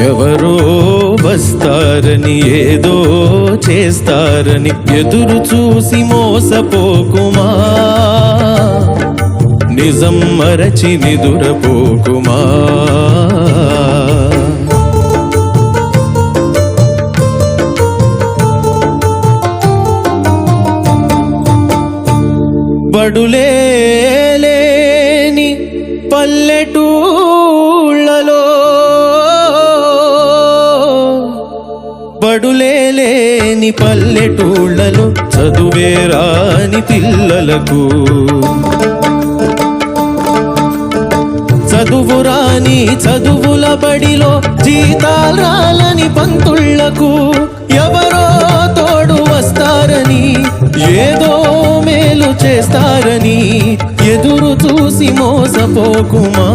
ఎవరో వస్తారని ఏదో చేస్తారని ఎదురు చూసి మోసపోకుమా? నిజం మరచి నిదురపోకుమా? బడులేని పల్లెటూళ్ళలో బడులేని పల్లెటూళ్ళలో చదువే రాని పిల్లలకు. చదువు రాని చదువుల బడిలో జీతాలు రాలని పంతుళ్ళకు ఎవరో తోడు వస్తారని ఏదో మేలు చేస్తారని ఎదురు చూసి మోసపోకుమా?